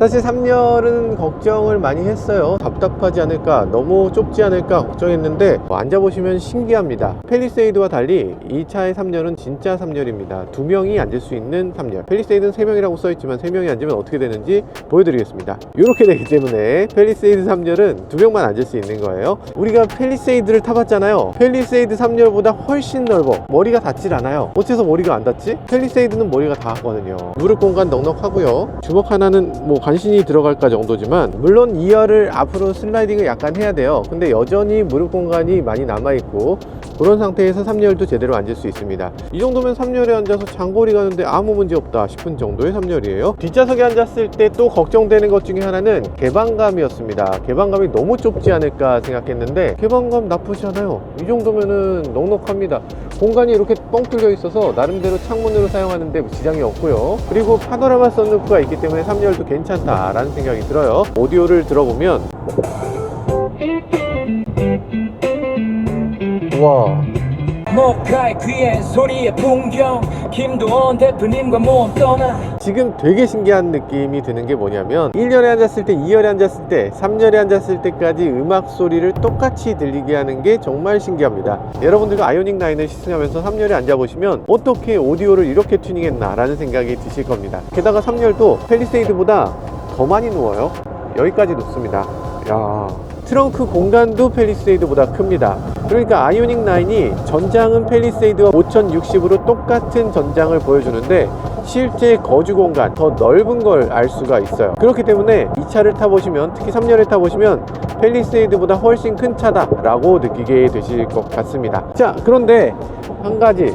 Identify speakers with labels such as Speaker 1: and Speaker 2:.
Speaker 1: 사실 3열은 걱정을 많이 했어요. 답답하지 않을까, 너무 좁지 않을까 걱정했는데 뭐 앉아보시면 신기합니다. 펠리세이드와 달리 이 차의 3열은 진짜 3열입니다. 두 명이 앉을 수 있는 3열. 펠리세이드는 3명이라고 써있지만 3명이 앉으면 어떻게 되는지 보여드리겠습니다. 이렇게 되기 때문에 펠리세이드 3열은 두 명만 앉을 수 있는 거예요. 우리가 펠리세이드를 타봤잖아요. 펠리세이드 3열보다 훨씬 넓어. 머리가 닿질 않아요. 어째서 머리가 안 닿지? 펠리세이드는 머리가 닿았거든요. 무릎 공간 넉넉하고요. 주먹 하나는 뭐 간신히 들어갈까 정도지만 물론 2열을 앞으로 슬라이딩을 약간 해야 돼요. 근데 여전히 무릎 공간이 많이 남아있고 그런 상태에서 3열도 제대로 앉을 수 있습니다. 이 정도면 3열에 앉아서 장거리 가는데 아무 문제 없다 싶은 정도의 3열이에요. 뒷좌석에 앉았을 때 또 걱정되는 것 중에 하나는 개방감이었습니다. 개방감이 너무 좁지 않을까 생각했는데 개방감 나쁘지 않아요. 이 정도면은 넉넉합니다. 공간이 이렇게 뻥 뚫려 있어서 나름대로 창문으로 사용하는데 지장이 없고요. 그리고 파노라마 선루프가 있기 때문에 3열도 괜찮 다라는 생각이 들어요. 오디오를 들어보면 와
Speaker 2: 목가의 귀엔 소리의 풍경 김도원 대표님과 모험 떠나
Speaker 1: 지금 되게 신기한 느낌이 드는 게 뭐냐면 1열에 앉았을 때, 2열에 앉았을 때, 3열에 앉았을 때까지 음악 소리를 똑같이 들리게 하는 게 정말 신기합니다. 여러분들도 아이오닉 9을 시승하면서 3열에 앉아보시면 어떻게 오디오를 이렇게 튜닝했나 라는 생각이 드실 겁니다. 게다가 3열도 펠리세이드보다 더 많이 누워요. 여기까지 놓습니다. 야 트렁크 공간도 펠리세이드보다 큽니다. 그러니까 아이오닉 9이 전장은 펠리세이드와 5060으로 똑같은 전장을 보여주는데 실제 거주 공간 더 넓은 걸 알 수가 있어요. 그렇기 때문에 이 차를 타보시면 특히 3열에 타보시면 펠리세이드보다 훨씬 큰 차다라고 느끼게 되실 것 같습니다. 자, 그런데 한 가지